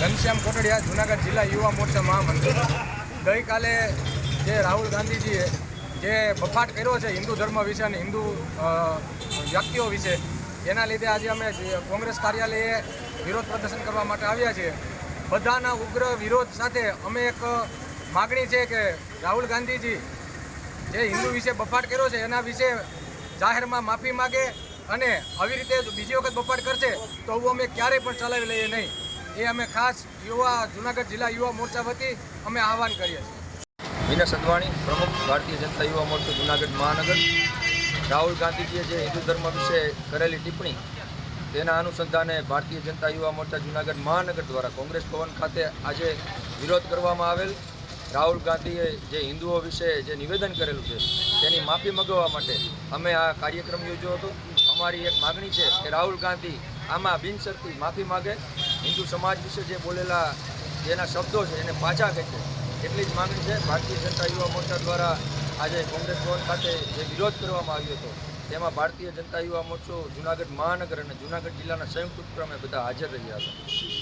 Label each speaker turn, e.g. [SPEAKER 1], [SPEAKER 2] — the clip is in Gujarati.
[SPEAKER 1] ઘનશ્યામ કોટડિયા જુનાગઢ જિલ્લા યુવા મોરચા મહામંત્રી ગઈકાલે જે રાહુલ ગાંધીજીએ જે બફાટ કર્યો છે હિન્દુ ધર્મ વિશે અને હિન્દુ વ્યક્તિઓ વિશે એના લીધે આજે અમે કોંગ્રેસ કાર્યાલયે વિરોધ પ્રદર્શન કરવા માટે આવ્યા છીએ. બધાના ઉગ્ર વિરોધ સાથે અમે એક માગણી છે કે રાહુલ ગાંધીજી જે હિન્દુ વિશે બફાટ કર્યો છે એના વિશે જાહેરમાં માફી માગે અને આવી રીતે બીજી વખત બપાટ કરશે, તો આવું અમે ક્યારેય પણ ચલાવી લઈએ નહીં. એ અમે ખાસ યુવા, જુનાગઢ જિલ્લા યુવા મોરચા વતી અમે આહવાન કરીએ છીએ.
[SPEAKER 2] વિનસ અદવાણી પ્રમુખ ભારતીય જનતા યુવા મોરચો, જુનાગઢ મહાનગર. રાહુલ ગાંધીજીએ જે હિન્દુ ધર્મ વિશે કરેલી ટિપ્પણી, તેના અનુસંધાને ભારતીય જનતા યુવા મોરચા, જુનાગઢ મહાનગર દ્વારા કોંગ્રેસ ભવન ખાતે આજે વિરોધ કરવામાં આવેલ. રાહુલ ગાંધીએ જે હિન્દુઓ વિશે જે નિવેદન કરેલું છે, તેની માફી મગાવવા માટે અમે આ કાર્યક્રમ યોજ્યો હતો. અમારી એક માગણી છે કે રાહુલ ગાંધી આમાં બિનશરતી માફી માગે. હિન્દુ સમાજ વિશે જે બોલેલા જેના શબ્દો છે, એને પાછા ખેંચે. એટલી જ માગણી છે. ભારતીય જનતા યુવા મોરચા દ્વારા આજે કોંગ્રેસ ભવન ખાતે જે વિરોધ કરવામાં આવ્યો હતો, તેમાં ભારતીય જનતા યુવા મોરચો જુનાગઢ મહાનગર અને જુનાગઢ જિલ્લાના સંયુક્ત ઉપક્રમે બધા હાજર રહ્યા હતા.